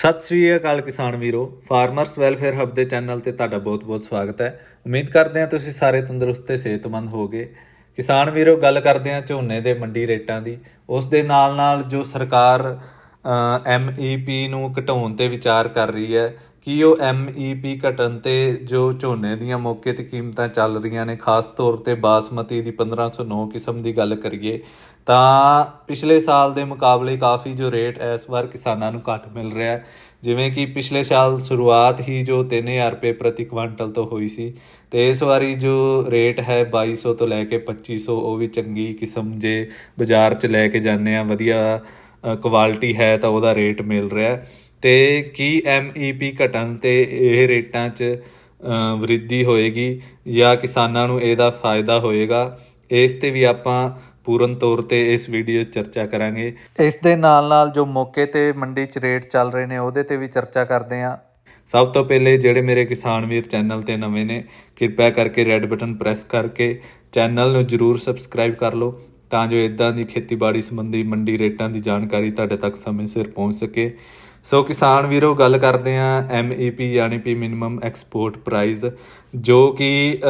ਸਤਿ ਸ੍ਰੀ ਅਕਾਲ ਕਿਸਾਨ ਵੀਰੋ ਫਾਰਮਰਸ ਵੈਲਫੇਅਰ ਹੱਬ ਦੇ ਚੈਨਲ ਤੇ ਤੁਹਾਡਾ ਬਹੁਤ-ਬਹੁਤ ਸਵਾਗਤ ਹੈ। ਉਮੀਦ ਕਰਦੇ ਹਾਂ ਤੁਸੀਂ ਸਾਰੇ ਤੰਦਰੁਸਤ ਤੇ ਸਿਹਤਮੰਦ ਹੋਗੇ ਕਿਸਾਨ ਵੀਰੋ, ਗੱਲ ਕਰਦੇ ਹਾਂ ਝੋਨੇ ਦੇ ਮੰਡੀ ਰੇਟਾਂ ਦੀ। ਉਸ ਦੇ ਨਾਲ-ਨਾਲ ਜੋ ਸਰਕਾਰ ਐਮ ਈ ਪੀ ਨੂੰ ਘਟਾਉਣ ਤੇ ਵਿਚਾਰ ਕਰ ਰਹੀ ਹੈ ਕੀ ਉਹ ਐੱਮ ਈ ਪੀ ਘਟਣ ਤੇ ਜੋ ਝੋਨੇ ਦੀਆਂ ਮੌਕੇ ਤੇ ਕੀਮਤਾਂ ਚੱਲ ਰਹੀਆਂ ਨੇ, ਖਾਸ ਤੌਰ ਤੇ ਬਾਸਮਤੀ ਦੀ 1509 ਕਿਸਮ ਦੀ ਗੱਲ ਕਰੀਏ, ਤਾਂ ਪਿਛਲੇ ਸਾਲ ਦੇ ਮੁਕਾਬਲੇ ਕਾਫੀ ਜੋ ਰੇਟ ਇਸ ਵਾਰ ਕਿਸਾਨਾਂ ਨੂੰ ਘੱਟ ਮਿਲ ਰਿਹਾ ਹੈ। ਜਿਵੇਂ ਕਿ ਪਿਛਲੇ ਸਾਲ ਸ਼ੁਰੂਆਤ ਹੀ ਜੋ 3000 ਰੁਪਏ ਪ੍ਰਤੀ ਕੁਇੰਟਲ ਤੋਂ ਹੋਈ ਸੀ, ਤੇ ਇਸ ਵਾਰੀ ਜੋ ਰੇਟ ਹੈ 2200 ਤੋਂ ਲੈ ਕੇ 2500 ਉਹ ਵੀ ਚੰਗੀ ਕਿਸਮ ਜੇ ਬਾਜ਼ਾਰ 'ਚ ਲੈ ਕੇ ਜਾਂਦੇ ਆ ਵਧੀਆ ਕੁਆਲਿਟੀ ਹੈ ਤਾਂ ਉਹਦਾ ਰੇਟ ਮਿਲ ਰਿਹਾ ਹੈ। ਤੇ ਕੀ ਐਮਈਪੀ ਘਟਣ ਤੇ ਇਹ ਰੇਟਾਂ 'ਚ ਅ, ਵ੍ਰਿੱਧੀ ਹੋਏਗੀ ਜਾਂ ਕਿਸਾਨਾਂ ਨੂੰ ਇਹਦਾ ਫਾਇਦਾ ਹੋਏਗਾ? ਇਸ ਤੇ ਵੀ ਆਪਾਂ ਪੂਰਨ ਤੌਰ ਤੇ ਇਸ ਵੀਡੀਓ 'ਚ ਚਰਚਾ ਕਰਾਂਗੇ। ਇਸ ਦੇ ਨਾਲ ਨਾਲ ਜੋ ਮੌਕੇ ਤੇ ਮੰਡੀ 'ਚ ਰੇਟ ਚੱਲ ਰਹੇ ਨੇ ਉਹਦੇ ਤੇ ਵੀ ਚਰਚਾ ਕਰਦੇ ਹਾਂ। ਸਭ ਤੋਂ ਪਹਿਲੇ ਜਿਹੜੇ ਮੇਰੇ ਕਿਸਾਨ ਵੀਰ ਚੈਨਲ ਤੇ ਨਵੇਂ ਨੇ ਕਿਰਪਾ ਕਰਕੇ ਰੈੱਡ ਬਟਨ ਪ੍ਰੈਸ ਕਰਕੇ ਚੈਨਲ ਨੂੰ ਜਰੂਰ ਸਬਸਕ੍ਰਾਈਬ ਕਰ ਲਓ। ਤਾਂ ਜੋ ਇਦਾਂ ਦੀ ਖੇਤੀਬਾੜੀ ਸੰਬੰਧੀ ਮੰਡੀ ਰੇਟਾਂ ਦੀ ਜਾਣਕਾਰੀ ਤੁਹਾਡੇ ਤੱਕ ਸਮੇਂ ਸਿਰ ਪਹੁੰਚ ਸਕੇ। ਸੋ ਕਿਸਾਨ ਵੀਰੋ, ਗੱਲ ਕਰਦੇ ਆ ਐਮਈਪੀ ਯਾਨੀ ਕਿ ਮਿਨੀਮਮ ਐਕਸਪੋਰਟ ਪ੍ਰਾਈਸ ਜੋ ਕਿ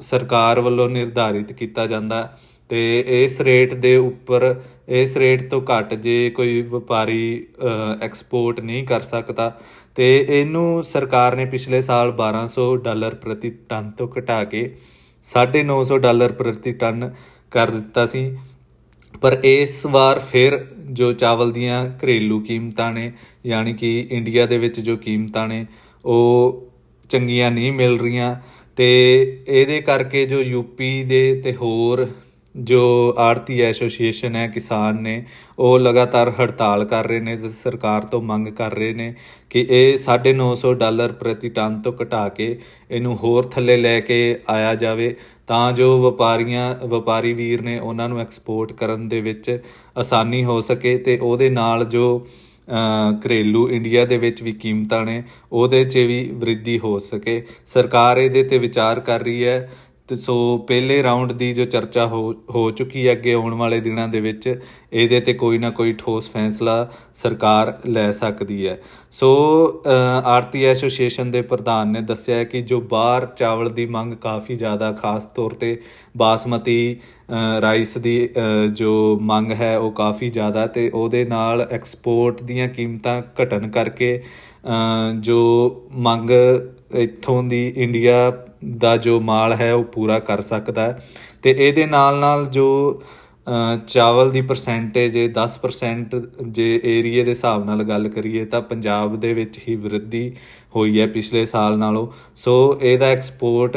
ਸਰਕਾਰ ਵੱਲੋਂ ਨਿਰਧਾਰਿਤ ਕੀਤਾ ਜਾਂਦਾ। ਹੈ ਤੇ ਇਸ ਰੇਟ ਦੇ ਉੱਪਰ, ਇਸ ਰੇਟ ਤੋਂ ਘੱਟ ਜੇ ਕੋਈ ਵਪਾਰੀ ਐਕਸਪੋਰਟ ਨਹੀਂ ਕਰ ਸਕਦਾ, ਤੇ ਇਹਨੂੰ ਸਰਕਾਰ ਨੇ ਪਿਛਲੇ ਸਾਲ 1200 ਡਾਲਰ ਪ੍ਰਤੀ ਟਨ ਤੋਂ ਘਟਾ ਕੇ 950 ਡਾਲਰ ਪ੍ਰਤੀ ਟਨ ਕਰ ਦਿੱਤਾ ਸੀ। ਪਰ ਇਸ ਵਾਰ ਫਿਰ ਜੋ ਚਾਵਲ ਦੀਆਂ ਘਰੇਲੂ ਕੀਮਤਾਂ ਨੇ, ਯਾਨੀ ਕਿ ਇੰਡੀਆ ਦੇ ਵਿੱਚ ਜੋ ਕੀਮਤਾਂ ਨੇ, ਉਹ ਚੰਗੀਆਂ ਨਹੀਂ ਮਿਲ ਰਹੀਆਂ। ਤੇ ਇਹਦੇ ਕਰਕੇ ਜੋ ਯੂਪੀ ਦੇ ਤੇ ਹੋਰ ਜੋ ਆੜਤੀ ਐਸੋਸੀਏਸ਼ਨ ਹੈ, ਕਿਸਾਨ ਨੇ, ਉਹ ਲਗਾਤਾਰ ਹੜਤਾਲ ਕਰ ਰਹੇ ਨੇ ਸਰਕਾਰ ਤੋਂ ਮੰਗ ਕਰ ਰਹੇ ਨੇ ਕਿ ਇਹ 950 ਡਾਲਰ ਪ੍ਰਤੀ ਟਨ ਤੋਂ ਘਟਾ ਕੇ ਇਹਨੂੰ ਹੋਰ ਥੱਲੇ ਲੈ ਕੇ ਆਇਆ ਜਾਵੇ, ਤਾਂ ਜੋ ਵਪਾਰੀਆਂ, ਵਪਾਰੀ ਵੀਰ ਨੇ ਉਹਨਾਂ ਨੂੰ ਐਕਸਪੋਰਟ ਕਰਨ ਦੇ ਵਿੱਚ ਆਸਾਨੀ ਹੋ ਸਕੇ ਤੇ ਉਹਦੇ ਨਾਲ ਜੋ ਘਰੇਲੂ ਇੰਡੀਆ ਦੇ ਵਿੱਚ ਵੀ ਕੀਮਤਾਂ ਨੇ, ਉਹਦੇ 'ਚ ਵੀ ਵ੍ਰਿੱਧੀ ਹੋ ਸਕੇ। ਸਰਕਾਰ ਇਹਦੇ ਤੇ ਵਿਚਾਰ ਕਰ ਰਹੀ ਹੈ ਤੇ ਸੋ ਪਹਿਲੇ ਰਾਉਂਡ ਦੀ ਜੋ ਚਰਚਾ ਹੋ ਹੋ ਚੁੱਕੀ ਹੈ ਅੱਗੇ ਆਉਣ ਵਾਲੇ ਦਿਨਾਂ ਦੇ ਵਿੱਚ ਇਹਦੇ ਤੇ ਕੋਈ ਨਾ ਕੋਈ ਠੋਸ ਫੈਸਲਾ ਸਰਕਾਰ ਲੈ ਸਕਦੀ ਹੈ। ਸੋ ਅ, ਆੜਤੀ ਐਸੋਸੀਏਸ਼ਨ ਦੇ ਪ੍ਰਧਾਨ ਨੇ ਦੱਸਿਆ ਕਿ ਜੋ ਬਾਹਰ ਚਾਵਲ ਦੀ ਮੰਗ ਕਾਫੀ ਜ਼ਿਆਦਾ ਖਾਸ ਤੌਰ ਤੇ ਬਾਸਮਤੀ ਰਾਈਸ ਦੀ ਜੋ ਮੰਗ ਹੈ ਉਹ ਕਾਫੀ ਜ਼ਿਆਦਾ ਤੇ ਉਹਦੇ ਨਾਲ ਐਕਸਪੋਰਟ ਦੀਆਂ ਕੀਮਤਾਂ ਘਟਣ ਕਰਕੇ ਜੋ ਮੰਗ ਇੱਥੋਂ ਦੀ ਇੰਡੀਆ ਦਾ ਜੋ ਮਾਲ ਹੈ ਉਹ ਪੂਰਾ ਕਰ ਸਕਦਾ ਹੈ। ਤੇ ਇਹਦੇ ਨਾਲ ਨਾਲ ਜੋ ਚਾਵਲ ਦੀ ਪਰਸੈਂਟੇਜ ਹੈ 10% ਜੇ ਏਰੀਏ ਦੇ ਹਿਸਾਬ ਨਾਲ ਗੱਲ ਕਰੀਏ ਤਾਂ ਪੰਜਾਬ ਦੇ ਵਿੱਚ ਹੀ ਵ੍ਰਿੱਧੀ ਹੋਈ ਹੈ ਪਿਛਲੇ ਸਾਲ ਨਾਲੋਂ। ਸੋ ਇਹਦਾ ਐਕਸਪੋਰਟ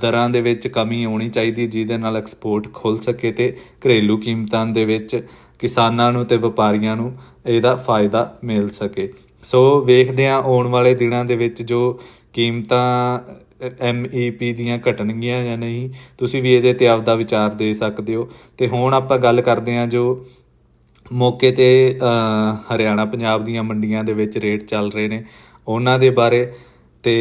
ਦਰਾਂ ਦੇ ਵਿੱਚ ਕਮੀ ਆਉਣੀ ਚਾਹੀਦੀ ਜਿਹਦੇ ਨਾਲ ਐਕਸਪੋਰਟ ਖੁੱਲ ਸਕੇ ਤੇ ਘਰੇਲੂ ਕੀਮਤਾਂ ਦੇ ਵਿੱਚ ਕਿਸਾਨਾਂ ਨੂੰ ਤੇ ਵਪਾਰੀਆਂ ਨੂੰ ਇਹਦਾ ਫਾਇਦਾ ਮਿਲ ਸਕੇ। ਸੋ ਵੇਖਦੇ ਹਾਂ ਆਉਣ ਵਾਲੇ ਦਿਨਾਂ ਦੇ ਵਿੱਚ ਜੋ ਕੀਮਤਾਂ ਐਮਈਪੀ ਦੀਆਂ ਘਟਣਗੀਆਂ ਜਾਂ ਨਹੀਂ ਤੁਸੀਂ ਵੀ ਇਹਦੇ ਤੇ ਆਪਦਾ ਵਿਚਾਰ ਦੇ ਸਕਦੇ ਹੋ। ਤੇ ਹੁਣ ਆਪਾਂ ਗੱਲ ਕਰਦੇ ਹਾਂ ਜੋ ਮੌਕੇ ਤੇ ਹਰਿਆਣਾ ਪੰਜਾਬ ਦੀਆਂ ਮੰਡੀਆਂ ਦੇ ਵਿੱਚ ਰੇਟ ਚੱਲ ਰਹੇ ਨੇ। ਉਹਨਾਂ ਦੇ ਬਾਰੇ ਤੇ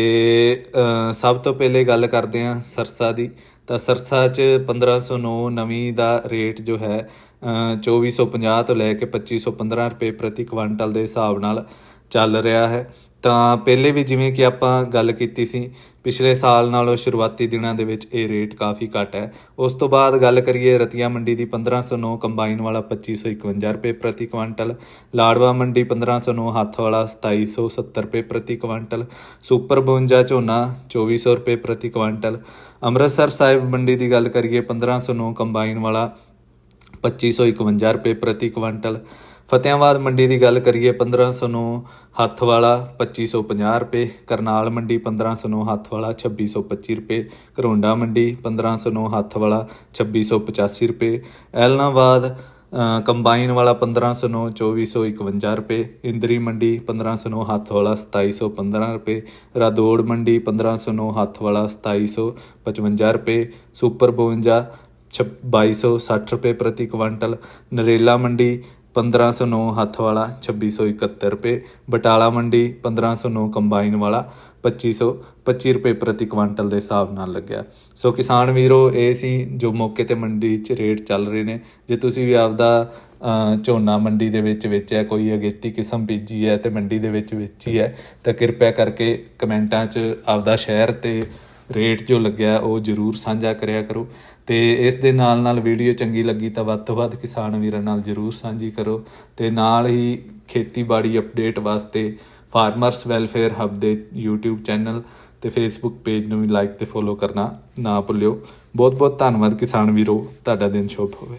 ਸਭ ਤੋਂ ਪਹਿਲੇ ਗੱਲ ਕਰਦੇ ਹਾਂ ਸਰਸਾ ਦੀ। ਤਾਂ ਸਰਸਾ 'ਚ 1509 ਨਵੀਂ ਦਾ ਰੇਟ ਜੋ ਹੈ ਅ, 2450 ਤੋਂ ਲੈ ਕੇ 2515 ਰੁਪਏ ਪ੍ਰਤੀ ਕੁਇੰਟਲ ਦੇ ਹਿਸਾਬ ਨਾਲ ਚੱਲ ਰਿਹਾ ਹੈ। ਤਾਂ ਪਹਿਲੇ ਵੀ ਜਿਵੇਂ ਕਿ ਆਪਾਂ ਗੱਲ ਕੀਤੀ ਸੀ, ਪਿਛਲੇ ਸਾਲ ਨਾਲੋਂ ਸ਼ੁਰੂਆਤੀ ਦਿਨਾਂ ਦੇ ਵਿੱਚ ਇਹ ਰੇਟ ਕਾਫੀ ਘੱਟ ਹੈ। ਉਸ ਤੋਂ ਬਾਅਦ ਗੱਲ ਕਰੀਏ ਰਤੀਆ ਮੰਡੀ ਦੀ 1509 ਕੰਬਾਈਨ ਵਾਲਾ 2551 ਰੁਪਏ ਪ੍ਰਤੀ ਕੁਇੰਟਲ ਲਾੜਵਾ ਮੰਡੀ 1509 ਹੱਥ ਵਾਲਾ 2770 ਰੁਪਏ ਪ੍ਰਤੀ ਕੁਇੰਟਲ ਸੁਪਰ 52 ਝੋਨਾ 2400 ਰੁਪਏ ਪ੍ਰਤੀ ਕੁਇੰਟਲ ਅੰਮ੍ਰਿਤਸਰ ਸਾਹਿਬ ਮੰਡੀ ਦੀ ਗੱਲ ਕਰੀਏ 1509 ਕੰਬਾਈਨ ਵਾਲਾ 2551 ਰੁਪਏ ਪ੍ਰਤੀ ਕੁਇੰਟਲ ਫਤਿਆਬਾਦ ਮੰਡੀ ਦੀ ਗੱਲ ਕਰੀਏ 1509 ਹੱਥ ਵਾਲਾ 2550 ਰੁਪਏ, ਕਰਨਾਲ ਮੰਡੀ 1509 ਹੱਥ ਵਾਲਾ 2625 ਰੁਪਏ ਕਰੋਂਡਾ ਮੰਡੀ 1509 ਹੱਥ ਵਾਲਾ 2685 ਰੁਪਏ, ਐਲਨਾਬਾਦ ਕੰਬਾਈਨ ਵਾਲਾ 1509 2451 ਰੁਪਏ, ਇੰਦਰੀ ਮੰਡੀ 1509 ਹੱਥ ਵਾਲਾ 2715 ਰੁਪਏ, ਰਾਦੌੜ ਮੰਡੀ 1509 ਹੱਥ ਵਾਲਾ 2755 ਰੁਪਏ, ਸੁਪਰ 52 2260 ਰੁਪਏ ਪ੍ਰਤੀ ਕੁਇੰਟਲ, ਨਰੇਲਾ ਮੰਡੀ 1509 ਹੱਥ ਵਾਲਾ 2671 ਰੁਪਏ। ਬਟਾਲਾ ਮੰਡੀ 1509 ਕੰਬਾਈਨ ਵਾਲਾ 2525 ਰੁਪਏ ਪ੍ਰਤੀ ਕੁਇੰਟਲ ਦੇ ਹਿਸਾਬ ਨਾਲ ਲੱਗਿਆ। ਸੋ ਕਿਸਾਨ ਵੀਰੋ, ਇਹ ਸੀ ਜੋ ਮੌਕੇ ਤੇ ਮੰਡੀ 'ਚ ਰੇਟ ਚੱਲ ਰਹੇ ਨੇ। ਜੇ ਤੁਸੀਂ ਵੀ ਆਪਦਾ ਝੋਨਾ ਮੰਡੀ ਦੇ ਵਿੱਚ ਵੇਚਿਆ, ਕੋਈ ਅਗੇਤੀ ਕਿਸਮ ਬੀਜੀ ਹੈ ਤੇ ਮੰਡੀ ਦੇ ਵਿੱਚ ਵੇਚੀ ਹੈ, ਤਾਂ ਕਿਰਪਾ ਕਰਕੇ ਕਮੈਂਟਾਂ 'ਚ ਆਪਦਾ ਸ਼ਹਿਰ ਤੇ ਰੇਟ ਜੋ ਲੱਗਿਆ ਉਹ ਜਰੂਰ ਸਾਂਝਾ ਕਰਿਆ ਕਰੋ ਤੇ ਇਸ ਦੇ ਨਾਲ ਨਾਲ ਵੀਡੀਓ ਚੰਗੀ ਲੱਗੀ ਤਾਂ ਵੱਧ ਤੋਂ ਵੱਧ ਕਿਸਾਨ ਵੀਰਾਂ ਨਾਲ ਜਰੂਰ ਸਾਂਝੀ ਕਰੋ ਤੇ ਨਾਲ ਹੀ ਖੇਤੀਬਾੜੀ ਅਪਡੇਟ ਵਾਸਤੇ ਫਾਰਮਰਸ ਵੈਲਫੇਅਰ ਹੱਬ ਦੇ YouTube ਚੈਨਲ ਤੇ Facebook ਪੇਜ ਨੂੰ ਵੀ ਲਾਈਕ ਤੇ ਫੋਲੋ ਕਰਨਾ ਨਾ ਭੁੱਲਿਓ। ਬਹੁਤ ਬਹੁਤ ਧੰਨਵਾਦ ਕਿਸਾਨ ਵੀਰੋ, ਤੁਹਾਡਾ ਦਿਨ ਸ਼ੁਭ ਹੋਵੇ।